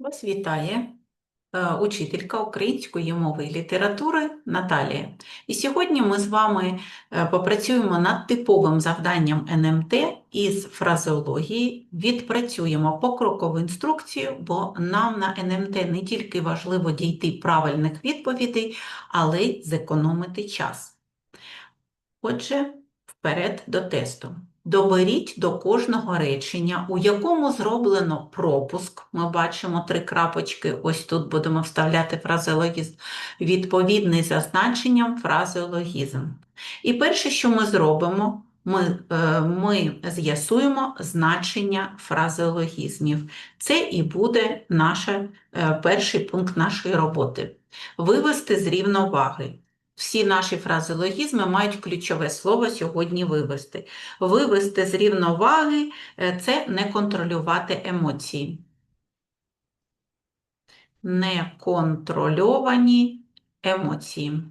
Вас вітає е, учителька української мови і літератури Наталія. І сьогодні ми з вами е, попрацюємо над типовим завданням НМТ із фразеології, відпрацюємо покрокову інструкцію, бо нам на НМТ не тільки важливо дійти правильних відповідей, але й зекономити час. Отже, вперед до тесту. Доберіть до кожного речення, у якому зроблено пропуск. Ми бачимо три крапочки, ось тут будемо вставляти фразеологізм, відповідний за значенням фразеологізм. І перше, що ми зробимо, ми, е, ми з'ясуємо значення фразеологізмів. Це і буде наш перший пункт нашої роботи. Вивести з рівноваги. Всі наші фразеологізми мають ключове слово сьогодні вивести. Вивести з рівноваги е, це не контролювати емоції. Неконтрольовані емоції.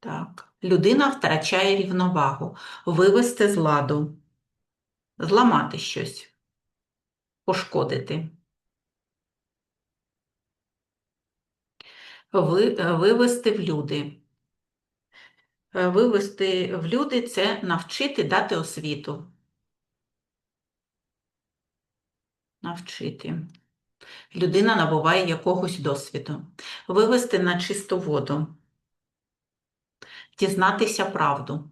Так. Людина втрачає рівновагу. Вивести з ладу, зламати щось, пошкодити. Ви- е, Вивести в люди. Е, Вивести в люди це навчити дати освіту. Навчити. Людина набуває якогось досвіду. Вивести на чисту воду. Дізнатися правду.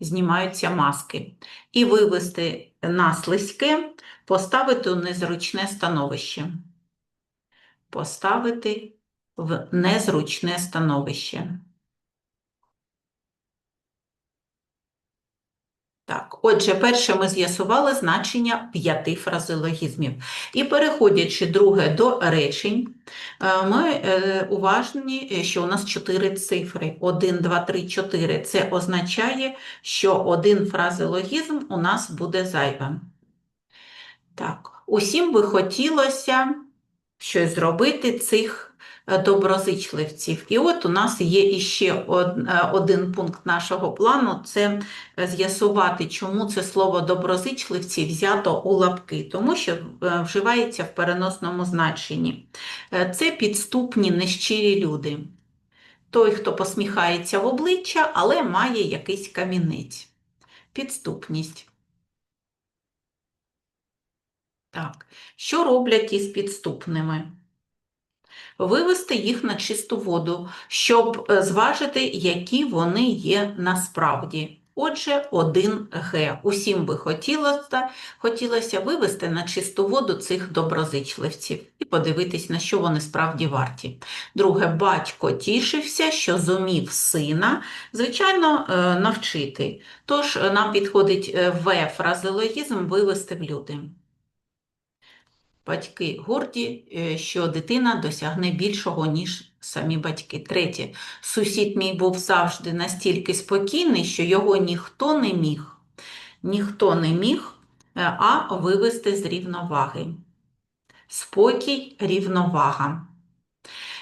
Знімаються маски. І вивести на слизьке, поставити у незручне становище. Поставити в незручне становище. Так, отже, перше ми з'ясували значення п'яти фразеологізмів. І переходячи друге до речень, е, ми е, уважні, що у нас чотири цифри. 1, 2, 3, 4. Це означає, що один фразеологізм у нас буде зайвим. Так, усім би хотілося щось зробити цих е, доброзичливців. І от у нас є іще е, один пункт нашого плану це з'ясувати, чому це слово доброзичливці взято у лапки, тому що е, вживається в переносному значенні. Це підступні нещирі люди. Той, хто посміхається в обличчя, але має якийсь камінець. Підступність. Так, що роблять із підступними? Вивести їх на чисту воду, щоб е, зважити, які вони є насправді. Отже, 1Г. Усім би хотілося, хотілося вивести на чисту воду цих доброзичливців і подивитись, на що вони справді варті. Друге, батько тішився, що зумів сина, звичайно, е, навчити. Тож е, нам підходить В фразеологізм вивести в люди. Батьки горді, е, що дитина досягне більшого, ніж самі батьки. Третє. Сусід мій був завжди настільки спокійний, що його ніхто не міг, ніхто не міг, е, а вивести з рівноваги. Спокій, рівновага.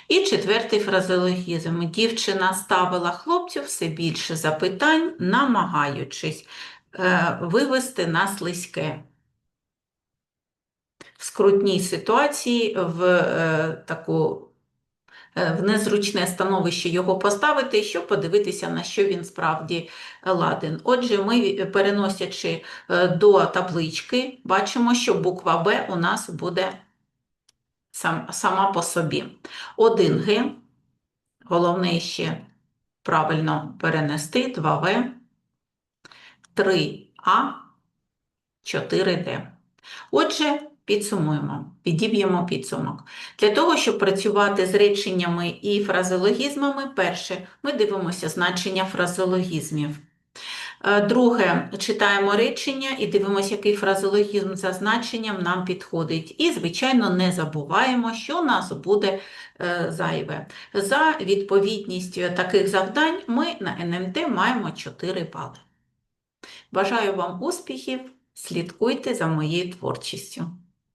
І четвертий фразеологізм. Дівчина ставила хлопцю все більше запитань, намагаючись е, вивести на слизьке скрутній ситуації, в е, таку е, в незручне становище його поставити, щоб подивитися, на що він справді ладен. Отже, ми, переносячи е, до таблички, бачимо, що буква Б у нас буде сам, сама по собі. 1Г, головне ще правильно перенести, 2В, 3А, 4Д. Отже, підсумуємо, підіб'ємо підсумок. Для того, щоб працювати з реченнями і фразеологізмами, перше, ми дивимося значення фразеологізмів. Е, Друге, читаємо речення і дивимося, який фразеологізм за значенням нам підходить. І, звичайно, не забуваємо, що нас буде е, зайве. За відповідністю таких завдань ми на НМТ маємо 4 бали. Бажаю вам успіхів, слідкуйте за моєю творчістю.